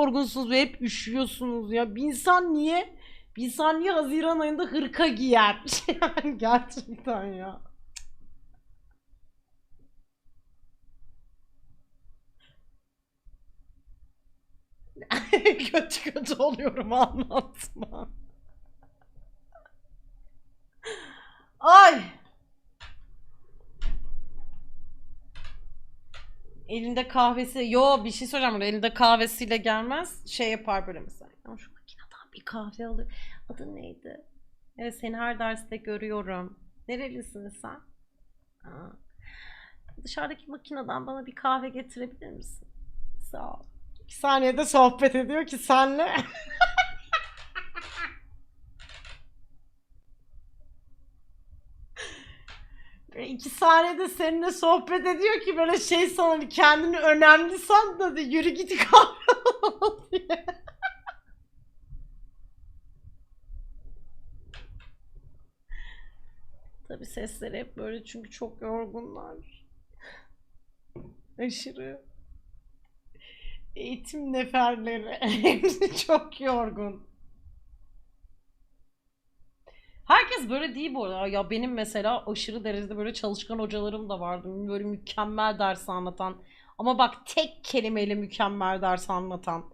yorgunsunuz ve hep üşüyorsunuz ya. Bir insan niye bir insan niye Haziran ayında hırka giyer? Gerçekten ya. kötü kötü oluyorum anlatma. Ay. Elinde kahvesi. Yo bir şey soracağım. Elinde kahvesiyle gelmez. Şey yapar böyle mesela. Ya şu makineden bir kahve alır. Adı neydi? Evet seni her derste görüyorum. Nerelisin sen? Aa. Dışarıdaki makineden bana bir kahve getirebilir misin? Sağ ol. İki saniyede sohbet ediyor ki senle. Böyle iki saniyede seninle sohbet ediyor ki böyle şey sana kendini önemli san da de yürü git kahve. Tabi sesleri hep böyle çünkü çok yorgunlar. Aşırı. Eğitim neferleri. Hepsi çok yorgun. Herkes böyle değil bu arada. Ya benim mesela aşırı derecede böyle çalışkan hocalarım da vardı. Böyle mükemmel ders anlatan. Ama bak tek kelimeyle mükemmel ders anlatan.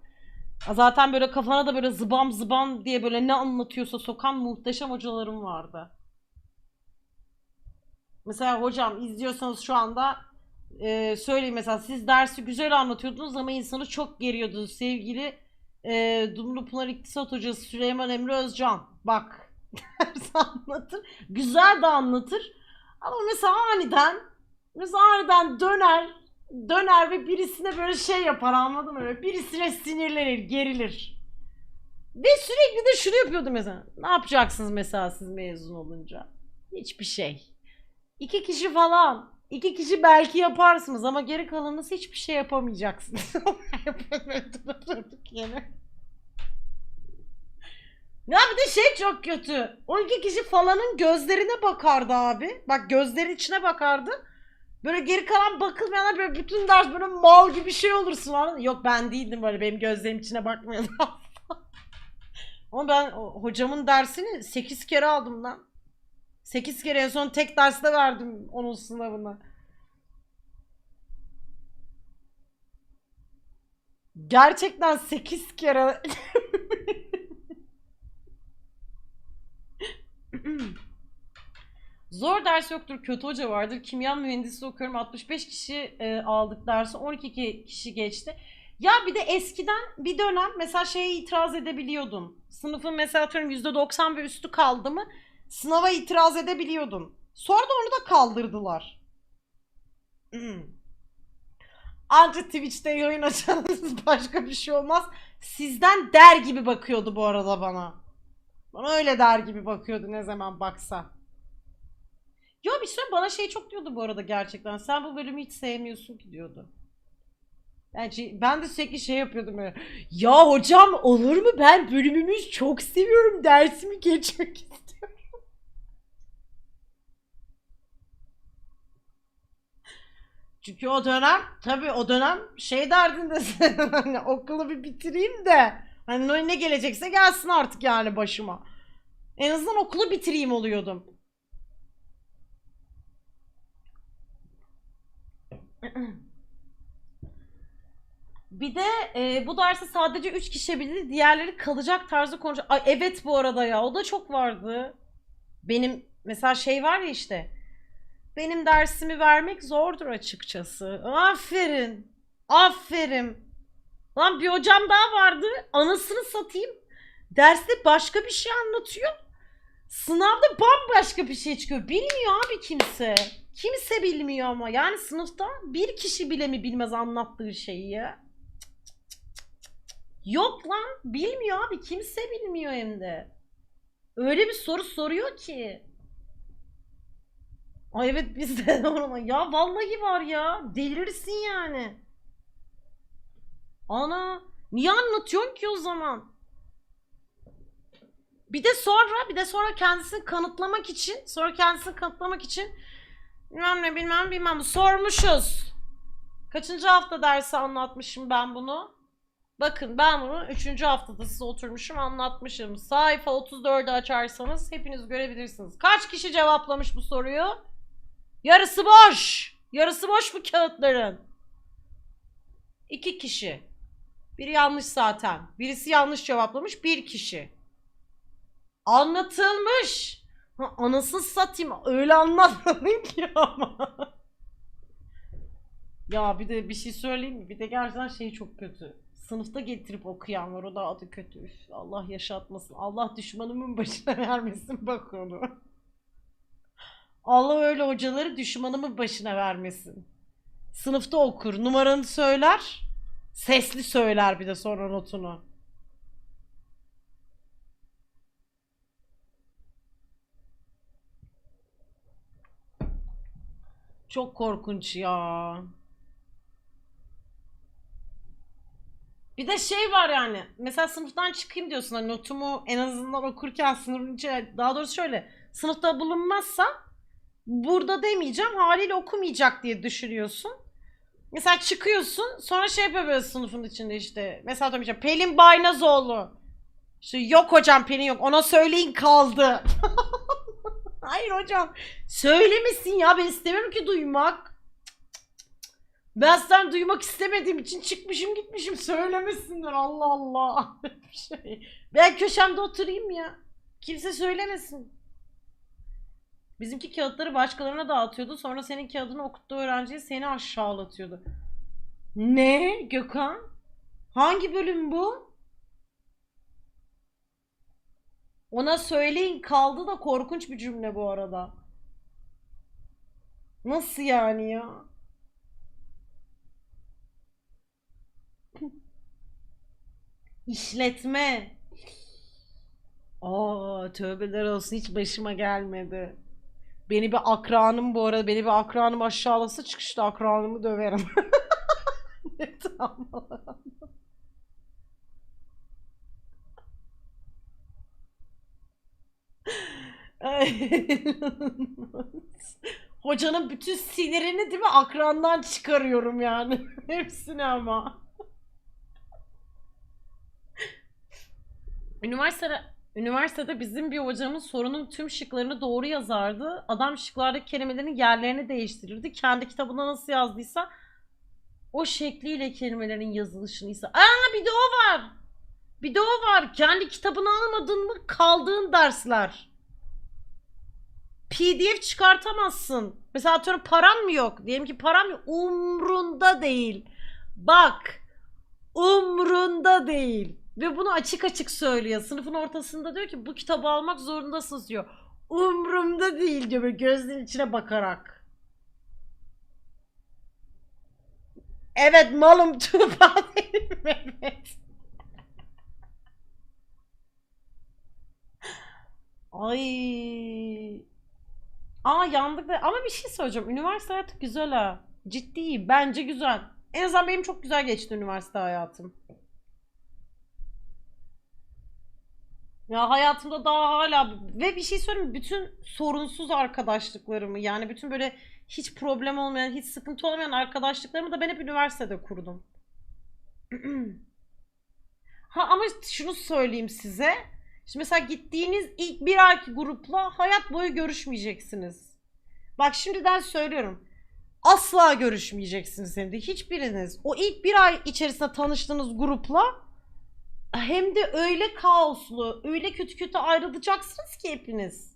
Zaten böyle kafana da böyle zıbam zıbam diye böyle ne anlatıyorsa sokan muhteşem hocalarım vardı. Mesela hocam izliyorsanız şu anda e, söyleyeyim mesela siz dersi güzel anlatıyordunuz ama insanı çok geriyordunuz sevgili e, Dumlupınar İktisat Hocası Süleyman Emre Özcan. Bak anlatır. Güzel de anlatır. Ama mesela aniden mesela aniden döner döner ve birisine böyle şey yapar anladın mı? Böyle birisine sinirlenir, gerilir. Ve sürekli de şunu yapıyordu mesela. Ne yapacaksınız mesela siz mezun olunca? Hiçbir şey. İki kişi falan. İki kişi belki yaparsınız ama geri kalanınız hiçbir şey yapamayacaksınız. Yere. Ya bir de şey çok kötü. O iki kişi falanın gözlerine bakardı abi. Bak gözlerin içine bakardı. Böyle geri kalan bakılmayanlar böyle bütün ders böyle mal gibi şey olursun. anladın? Yok ben değildim böyle benim gözlerim içine bakmıyordu. Ama ben hocamın dersini 8 kere aldım lan. 8 kere en son tek derste verdim onun sınavına. Gerçekten 8 kere Zor ders yoktur, kötü hoca vardır. Kimya mühendisi okuyorum. 65 kişi e, aldık dersi. 12 kişi geçti. Ya bir de eskiden bir dönem mesela şeye itiraz edebiliyordun. Sınıfın mesela atıyorum %90 ve üstü kaldı mı sınava itiraz edebiliyordun. Sonra da onu da kaldırdılar. Hmm. Anca Twitch'te yayın açarsanız başka bir şey olmaz. Sizden der gibi bakıyordu bu arada bana. Bana öyle der gibi bakıyordu ne zaman baksa. Yo bir süre bana şey çok diyordu bu arada gerçekten. Sen bu bölümü hiç sevmiyorsun ki diyordu. Yani ben de sürekli şey yapıyordum böyle. Ya hocam olur mu? Ben bölümümü çok seviyorum. Dersimi geçmek istiyorum. Çünkü o dönem tabii o dönem şey derdindesin hani okulu bir bitireyim de hani ne gelecekse gelsin artık yani başıma. En azından okulu bitireyim oluyordum. Bir de e, bu dersi sadece 3 kişi bildi. Diğerleri kalacak tarzı konuşacak. Ay evet bu arada ya. O da çok vardı. Benim mesela şey var ya işte. Benim dersimi vermek zordur açıkçası. Aferin. Aferin. Lan bir hocam daha vardı. Anasını satayım. Derste başka bir şey anlatıyor. Sınavda bambaşka bir şey çıkıyor. Bilmiyor abi kimse. Kimse bilmiyor ama. Yani sınıfta bir kişi bile mi bilmez anlattığı şeyi ya. Yok lan bilmiyor abi kimse bilmiyor hem de. Öyle bir soru soruyor ki. Ay evet biz de. Ya vallahi var ya. Delirirsin yani. Ana niye anlatıyorsun ki o zaman? Bir de sonra bir de sonra kendisini kanıtlamak için sonra kendisini kanıtlamak için bilmem ne bilmem bilmem sormuşuz. Kaçıncı hafta dersi anlatmışım ben bunu? Bakın ben bunu 3. haftada size oturmuşum anlatmışım. Sayfa 34'ü açarsanız hepiniz görebilirsiniz. Kaç kişi cevaplamış bu soruyu? Yarısı boş. Yarısı boş bu kağıtların. İki kişi. Biri yanlış zaten. Birisi yanlış cevaplamış. Bir kişi. Anlatılmış. Ha, anasını satayım. Öyle anlatmadın ki ama. Ya bir de bir şey söyleyeyim mi? Bir de gerçekten şey çok kötü. Sınıfta getirip okuyan var. O da adı kötü. Üf, Allah yaşatmasın. Allah düşmanımın başına vermesin bak onu. Allah öyle hocaları düşmanımın başına vermesin. Sınıfta okur. Numaranı söyler. Sesli söyler bir de sonra notunu. Çok korkunç ya. Bir de şey var yani. Mesela sınıftan çıkayım diyorsun. Hani notumu en azından okurken sınıfın içine daha doğrusu şöyle sınıfta bulunmazsa burada demeyeceğim haliyle okumayacak diye düşünüyorsun. Mesela çıkıyorsun sonra şey yapıyor böyle sınıfın içinde işte. Mesela atıyorum işte Pelin Baynazoğlu. İşte yok hocam Pelin yok ona söyleyin kaldı. Hayır hocam söylemesin ya ben istemiyorum ki duymak. Ben sen duymak istemediğim için çıkmışım gitmişim söylemesinler Allah Allah. Şey. Ben köşemde oturayım ya. Kimse söylemesin. Bizimki kağıtları başkalarına dağıtıyordu. Sonra senin kağıdını okuttuğu öğrenciye seni aşağılatıyordu. Ne Gökhan? Hangi bölüm bu? Ona söyleyin kaldı da korkunç bir cümle bu arada. Nasıl yani ya? İşletme. Aa tövbeler olsun hiç başıma gelmedi. Beni bir akranım bu arada beni bir akranım aşağılasa çıkışta akranımı döverim. Ne tamam. Hocanın bütün sinirini değil mi akrandan çıkarıyorum yani. Hepsini ama. Üniversitede, üniversitede bizim bir hocamız sorunun tüm şıklarını doğru yazardı. Adam şıklardaki kelimelerin yerlerini değiştirirdi. Kendi kitabında nasıl yazdıysa o şekliyle kelimelerin yazılışını ise. Aa bir de o var. Bir de o var. Kendi kitabını almadın mı kaldığın dersler. PDF çıkartamazsın. Mesela atıyorum param mı yok? Diyelim ki param yok. Umrunda değil. Bak. Umrunda değil. Ve bunu açık açık söylüyor. Sınıfın ortasında diyor ki bu kitabı almak zorundasınız diyor. Umrumda değil diyor böyle gözünün içine bakarak. Evet malum Tuğba dedim evet. Ay. Aa yandık da ama bir şey söyleyeceğim. Üniversite hayatı güzel ha. Ciddi bence güzel. En azından benim çok güzel geçti üniversite hayatım. Ya hayatımda daha hala ve bir şey söyleyeyim? Bütün sorunsuz arkadaşlıklarımı yani bütün böyle hiç problem olmayan, hiç sıkıntı olmayan arkadaşlıklarımı da ben hep üniversitede kurdum. Ha ama şunu söyleyeyim size. Şimdi mesela gittiğiniz ilk bir ayki grupla hayat boyu görüşmeyeceksiniz. Bak şimdiden söylüyorum. Asla görüşmeyeceksiniz hem de hiçbiriniz. O ilk bir ay içerisinde tanıştığınız grupla hem de öyle kaoslu, öyle kötü kötü ayrılacaksınız ki hepiniz.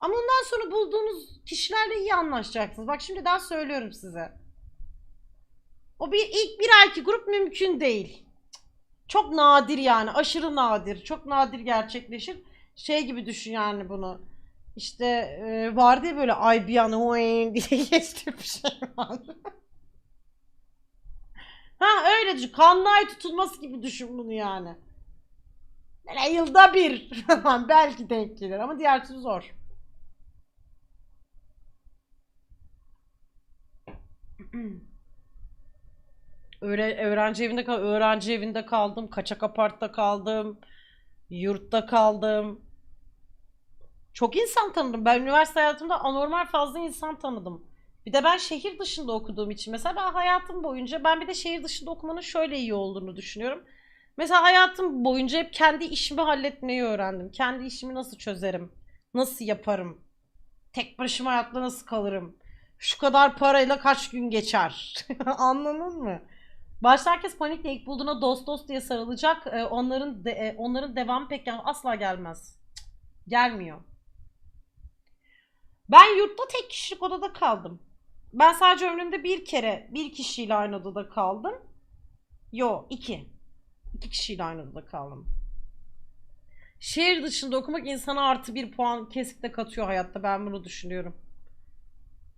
Ama ondan sonra bulduğunuz kişilerle iyi anlaşacaksınız. Bak şimdiden söylüyorum size. O bir ilk bir ayki grup mümkün değil. Çok nadir yani. Aşırı nadir. Çok nadir gerçekleşir. Şey gibi düşün yani bunu. İşte e, vardı ya böyle ay bir an diye geçti bir şey var. ha öyle düşün. Kanlı ay tutulması gibi düşün bunu yani. Böyle yılda bir falan belki denk gelir ama diğer türlü zor. Öğre öğrenci evinde kal öğrenci evinde kaldım, kaçak apartta kaldım, yurtta kaldım. Çok insan tanıdım. Ben üniversite hayatımda anormal fazla insan tanıdım. Bir de ben şehir dışında okuduğum için mesela ben hayatım boyunca ben bir de şehir dışında okumanın şöyle iyi olduğunu düşünüyorum. Mesela hayatım boyunca hep kendi işimi halletmeyi öğrendim. Kendi işimi nasıl çözerim? Nasıl yaparım? Tek başıma hayatta nasıl kalırım? Şu kadar parayla kaç gün geçer? Anladın mı? Başta herkes panikle ilk bulduğuna dost dost diye sarılacak. Ee, onların de- e, onların devamı pek gel- asla gelmez. Gelmiyor. Ben yurtta tek kişilik odada kaldım. Ben sadece ömrümde bir kere bir kişiyle aynı odada kaldım. Yo iki. İki kişiyle aynı odada kaldım. Şehir dışında okumak insana artı bir puan kesinlikle katıyor hayatta. Ben bunu düşünüyorum.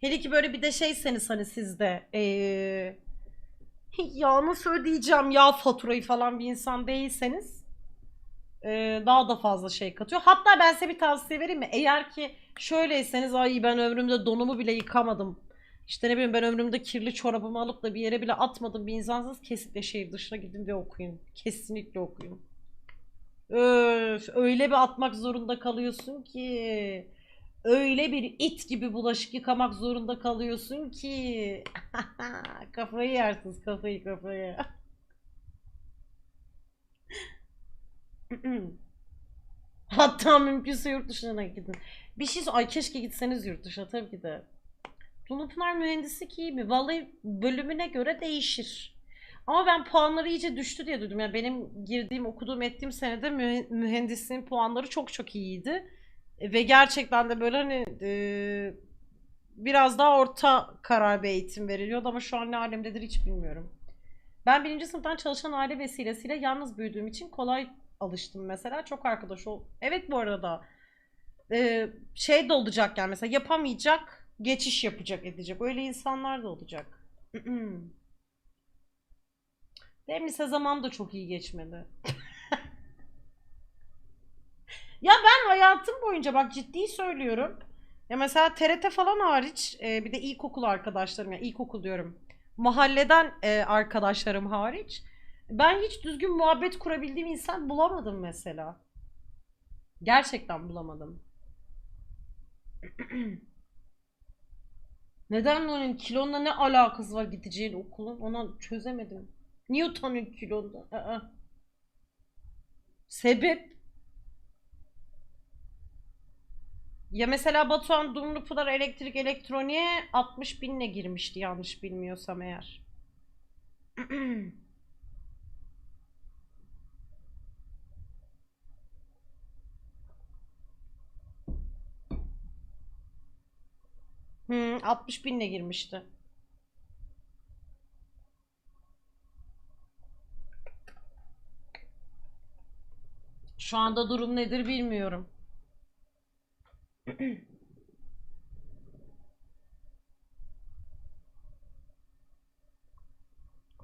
Hele ki böyle bir de şeyseniz hani sizde eee ya nasıl ödeyeceğim ya faturayı falan bir insan değilseniz eee, daha da fazla şey katıyor. Hatta ben size bir tavsiye vereyim mi? Eğer ki şöyleyseniz ay ben ömrümde donumu bile yıkamadım. İşte ne bileyim ben ömrümde kirli çorabımı alıp da bir yere bile atmadım bir insansınız kesinlikle şehir dışına gidin ve okuyun. Kesinlikle okuyun. Öf, öyle bir atmak zorunda kalıyorsun ki öyle bir it gibi bulaşık yıkamak zorunda kalıyorsun ki kafayı yersiniz kafayı kafayı. Hatta mümkünse yurt dışına gidin. Bir şey ay keşke gitseniz yurt dışına tabii ki de. Tunupınar mühendislik iyi mi? Vallahi bölümüne göre değişir. Ama ben puanları iyice düştü diye duydum. Yani benim girdiğim, okuduğum, ettiğim senede mühe- mühendisliğin puanları çok çok iyiydi. E, Ve gerçekten de böyle hani e, biraz daha orta karar bir eğitim veriliyordu ama şu an ne alemdedir hiç bilmiyorum. Ben birinci sınıftan çalışan aile vesilesiyle yalnız büyüdüğüm için kolay alıştım mesela. Çok arkadaş ol. Evet bu arada e, şey de olacak yani mesela yapamayacak, geçiş yapacak edecek. Öyle insanlar da olacak. Benim lise zamanım da çok iyi geçmedi. Ya ben hayatım boyunca bak ciddi söylüyorum. Ya mesela TRT falan hariç e, bir de ilkokul arkadaşlarım ya ilkokul diyorum. Mahalleden e, arkadaşlarım hariç ben hiç düzgün muhabbet kurabildiğim insan bulamadım mesela. Gerçekten bulamadım. Neden onun kilonla ne alakası var gideceğin okulun? Ona çözemedim. Niye utanıyorsun kilonda? Aa. Sebep? Ya mesela Batuhan Dumlupınar Elektrik Elektroniğe 60 binle girmişti yanlış bilmiyorsam eğer. Hı, 60 binle girmişti. Şu anda durum nedir bilmiyorum.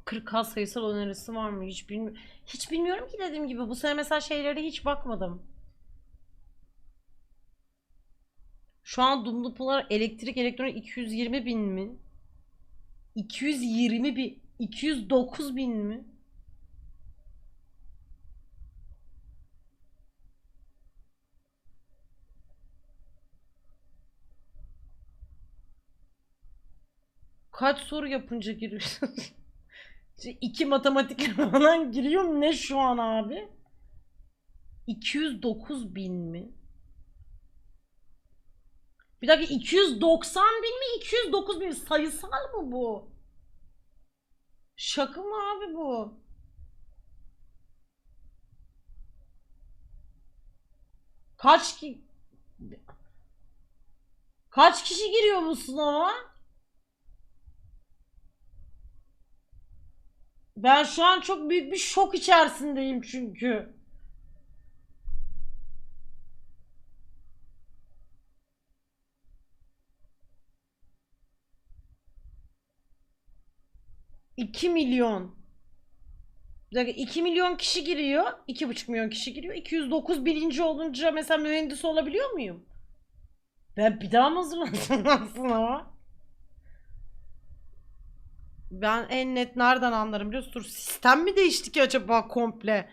40K sayısal önerisi var mı? Hiç bilmiyorum. Hiç bilmiyorum ki dediğim gibi. Bu sene mesela şeylere hiç bakmadım. Şu an Dumlupınar elektrik elektronik 220 bin mi? 220 bin 209 bin mi? Kaç soru yapınca giriyorsun? İşte İki matematik falan giriyor mu ne şu an abi? 209 bin mi? Bir dakika 290 bin mi 209 bin? Sayısal mı bu? Şaka mı abi bu? Kaç ki Kaç kişi giriyor bu sınava? Ben şu an çok büyük bir şok içerisindeyim çünkü. İki milyon. Bir dakika 2 milyon kişi giriyor. iki buçuk milyon kişi giriyor. 209 birinci olunca mesela mühendis olabiliyor muyum? Ben bir daha mı hazırlansam lan sınava? Ben en net nereden anlarım biliyor musun? Dur, sistem mi değişti ki acaba komple?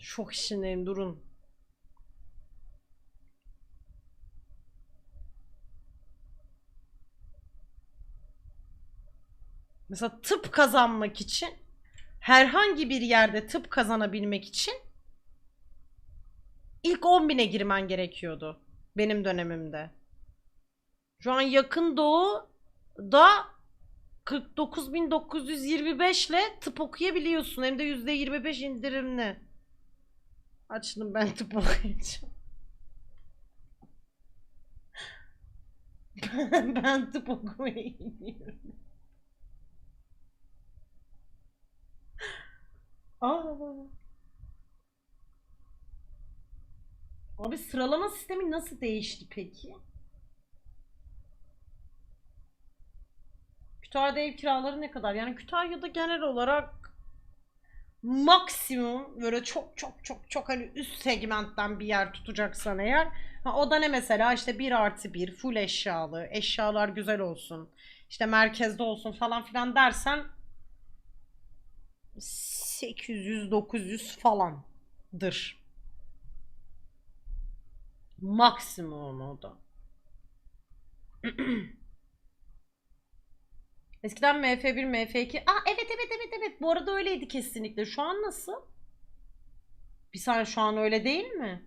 Şok içindeyim durun. Mesela tıp kazanmak için herhangi bir yerde tıp kazanabilmek için ilk 10 bine girmen gerekiyordu benim dönemimde. Şu an yakın doğuda 49.925 ile tıp okuyabiliyorsun. Hem de %25 indirimli. Açtım ben tıp okuyacağım. ben, tıp okumaya Aa. Abi sıralama sistemi nasıl değişti peki? Kütahya'da ev kiraları ne kadar? Yani Kütahya'da genel olarak maksimum böyle çok çok çok çok hani üst segmentten bir yer tutacaksan eğer ha, o da ne mesela işte 1 artı 1 full eşyalı eşyalar güzel olsun işte merkezde olsun falan filan dersen 800-900 falandır. Maksimum o da. Eskiden MF1, MF2. Aa evet evet evet evet. Bu arada öyleydi kesinlikle. Şu an nasıl? Bir saniye şu an öyle değil mi?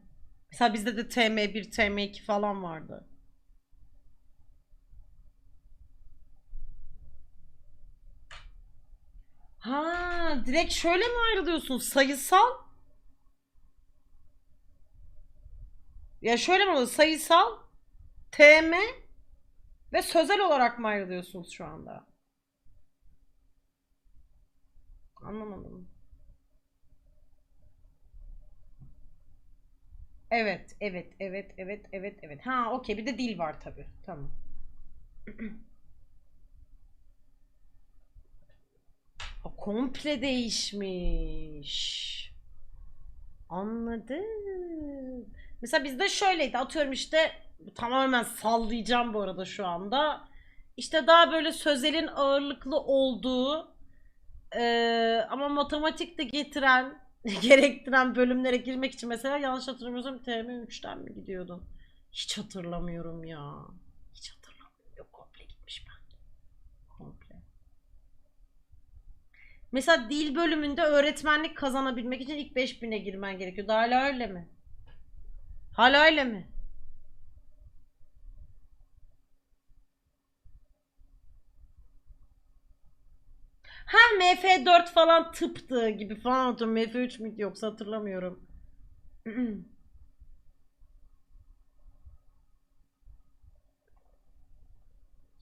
Mesela bizde de TM1, TM2 falan vardı. Ha, direkt şöyle mi ayrılıyorsun? Sayısal? Ya şöyle mi oluyor? Sayısal, TM ve sözel olarak mı ayrılıyorsunuz şu anda? Anlamadım. Evet, evet, evet, evet, evet, evet. Ha, okey. Bir de dil var tabii. Tamam. komple değişmiş. Anladım. Mesela bizde şöyleydi. Atıyorum işte tamamen sallayacağım bu arada şu anda. İşte daha böyle sözelin ağırlıklı olduğu eee, ama matematik de getiren gerektiren bölümlere girmek için mesela yanlış hatırlamıyorsam TM3'ten mi gidiyordun? Hiç hatırlamıyorum ya. Hiç hatırlamıyorum. Yok komple gitmiş ben. Komple. Mesela dil bölümünde öğretmenlik kazanabilmek için ilk 5000'e girmen gerekiyor. Hala öyle mi? Hala öyle mi? Ha MF4 falan tıptı gibi falan hatırlıyorum. MF3 müydü yoksa hatırlamıyorum.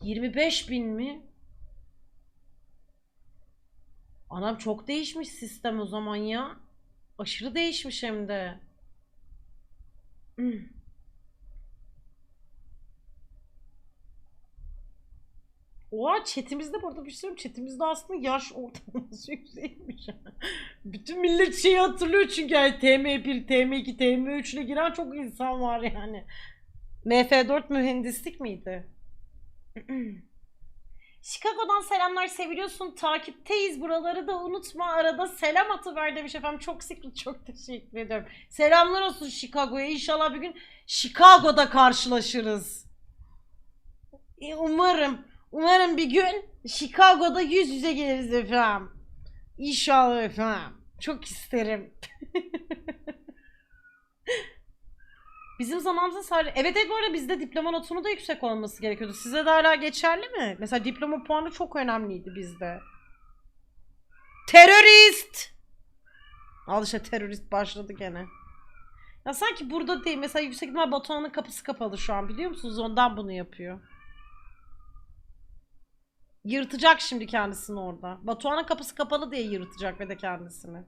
25 bin mi? Anam çok değişmiş sistem o zaman ya. Aşırı değişmiş hem de. Oha chatimizde bu arada bir şey. Chatimizde aslında yaş ortalaması yüksekmiş. Bütün millet şeyi hatırlıyor çünkü yani TM1, TM2, TM3 ile giren çok insan var yani. MF4 mühendislik miydi? Chicago'dan selamlar seviliyorsun. Takipteyiz. Buraları da unutma. Arada selam atıver demiş efendim. Çok secret çok teşekkür ediyorum. Selamlar olsun Chicago'ya. İnşallah bir gün Chicago'da karşılaşırız. E, umarım umarım bir gün Chicago'da yüz yüze geliriz efendim. İnşallah efendim. Çok isterim Bizim zamanımızda sadece... Evet evet bu arada bizde diploma notunu da yüksek olması gerekiyordu. Size de hala geçerli mi? Mesela diploma puanı çok önemliydi bizde. Terörist! Al işte terörist başladı gene. Ya sanki burada değil. Mesela yüksek ihtimal Batuhan'ın kapısı kapalı şu an biliyor musunuz? Ondan bunu yapıyor. Yırtacak şimdi kendisini orada. Batuhan'ın kapısı kapalı diye yırtacak ve de kendisini.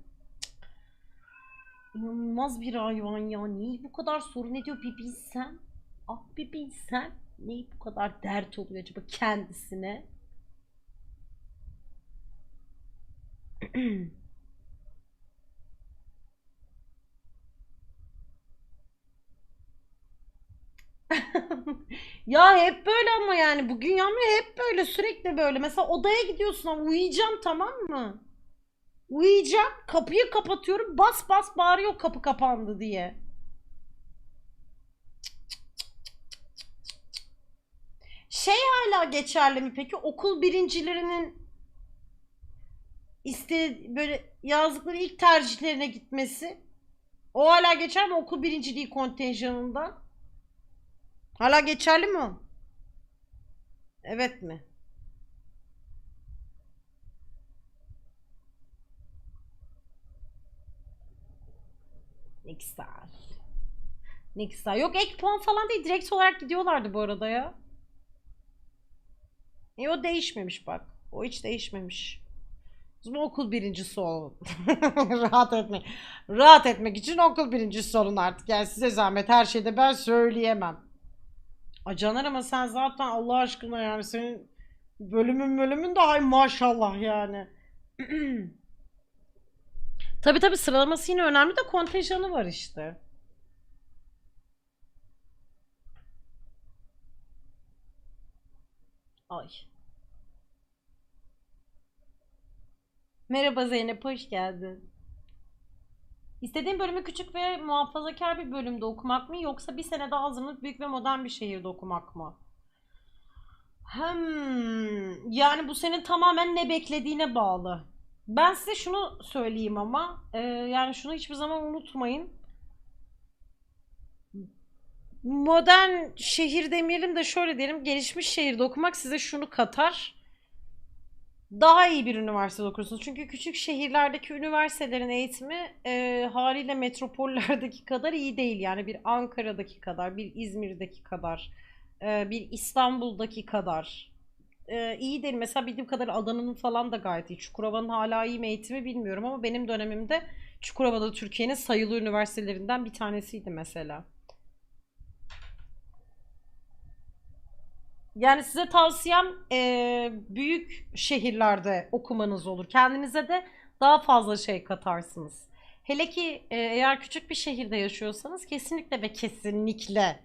İnanılmaz bir hayvan ya. Neyi bu kadar sorun ediyor bir bilsen. Ah bir bilsen. Neyi bu kadar dert oluyor acaba kendisine? ya hep böyle ama yani bugün yanmıyor hep böyle sürekli böyle. Mesela odaya gidiyorsun ama uyuyacağım tamam mı? Uyuyacağım. Kapıyı kapatıyorum. Bas bas bağırıyor kapı kapandı diye. Şey hala geçerli mi peki? Okul birincilerinin iste böyle yazdıkları ilk tercihlerine gitmesi. O hala geçer mi okul birinciliği kontenjanında? Hala geçerli mi? Evet mi? Ne güzel. Ne güzel. Yok ek puan falan değil. Direkt olarak gidiyorlardı bu arada ya. E o değişmemiş bak. O hiç değişmemiş. Zaman okul birincisi olun. Rahat etmek. Rahat etmek için okul birincisi olun artık. Yani size zahmet her şeyde ben söyleyemem. Ay Caner ama sen zaten Allah aşkına yani senin bölümün bölümün de ay maşallah yani. tabi tabi sıralaması yine önemli de kontenjanı var işte. Ay. Merhaba Zeynep, hoş geldin. İstediğin bölümü küçük ve muhafazakar bir bölümde okumak mı yoksa bir sene daha hazırlanıp büyük ve modern bir şehirde okumak mı? Hmm, yani bu senin tamamen ne beklediğine bağlı. Ben size şunu söyleyeyim ama e, yani şunu hiçbir zaman unutmayın. Modern şehir demeyelim de şöyle diyelim gelişmiş şehirde okumak size şunu katar. Daha iyi bir üniversitede okursunuz. Çünkü küçük şehirlerdeki üniversitelerin eğitimi e, haliyle metropollerdeki kadar iyi değil. Yani bir Ankara'daki kadar, bir İzmir'deki kadar, e, bir İstanbul'daki kadar e, iyi değil. Mesela bildiğim kadar Adana'nın falan da gayet iyi. Çukurova'nın hala iyi mi eğitimi bilmiyorum ama benim dönemimde Çukurova'da Türkiye'nin sayılı üniversitelerinden bir tanesiydi mesela. Yani size tavsiyem eee, büyük şehirlerde okumanız olur. Kendinize de daha fazla şey katarsınız. Hele ki eee, eğer küçük bir şehirde yaşıyorsanız kesinlikle ve kesinlikle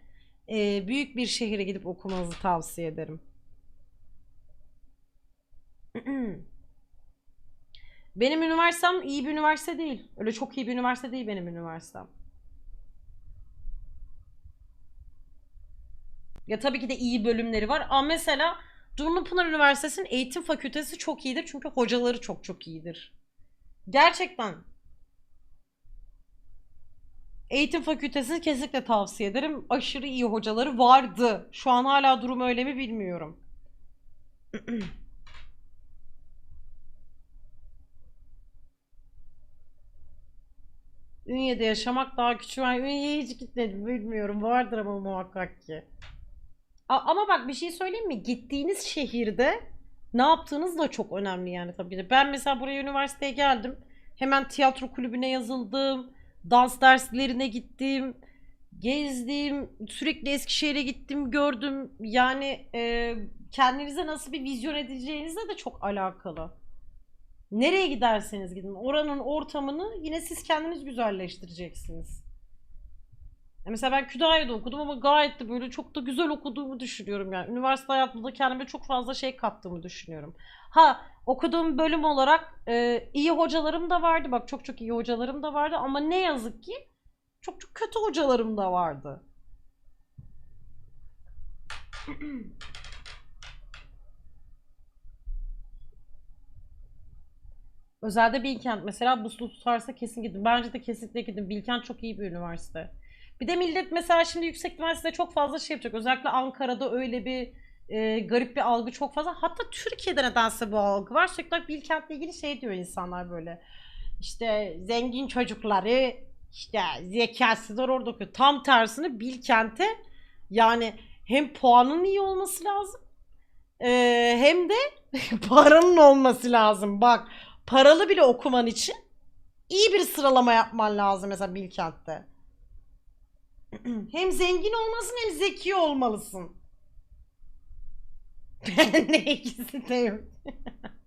eee, büyük bir şehire gidip okumanızı tavsiye ederim. Benim üniversitem iyi bir üniversite değil. Öyle çok iyi bir üniversite değil benim üniversitem. Ya tabii ki de iyi bölümleri var ama mesela Dumlupınar Üniversitesi'nin eğitim fakültesi çok iyidir çünkü hocaları çok çok iyidir. Gerçekten. Eğitim fakültesini kesinlikle tavsiye ederim. Aşırı iyi hocaları vardı. Şu an hala durum öyle mi bilmiyorum. Ünye'de yaşamak daha küçük. Ben Ünye'ye hiç gitmedim bilmiyorum. Vardır ama muhakkak ki. A- ama bak bir şey söyleyeyim mi? Gittiğiniz şehirde ne yaptığınız da çok önemli yani tabii de. Ben mesela buraya üniversiteye geldim. Hemen tiyatro kulübüne yazıldım. Dans derslerine gittim. Gezdim. Sürekli Eskişehir'e gittim, gördüm. Yani e, kendinize nasıl bir vizyon edeceğinizle de çok alakalı. Nereye giderseniz gidin. Oranın ortamını yine siz kendiniz güzelleştireceksiniz. Ya Mesela ben Kütahya'da okudum ama gayet de böyle çok da güzel okuduğumu düşünüyorum yani. Üniversite hayatımda kendime çok fazla şey kattığımı düşünüyorum. Ha okuduğum bölüm olarak e, iyi hocalarım da vardı. Bak çok çok iyi hocalarım da vardı ama ne yazık ki çok çok kötü hocalarım da vardı. Özelde Bilkent mesela buslu tutarsa kesin gidin. Bence de kesinlikle gidin. Bilkent çok iyi bir üniversite. Bir de millet mesela şimdi yüksek üniversitede çok fazla şey yapacak. Özellikle Ankara'da öyle bir e, garip bir algı çok fazla. Hatta Türkiye'de nedense bu algı var. Sürekli olarak Bilkent'le ilgili şey diyor insanlar böyle. İşte zengin çocukları işte zekasızlar orada okuyor. Tam tersini Bilkent'e yani hem puanın iyi olması lazım e, hem de paranın olması lazım. Bak paralı bile okuman için iyi bir sıralama yapman lazım mesela Bilkent'te. Hem zengin olmalısın hem zeki olmalısın. ne ikisi de yok.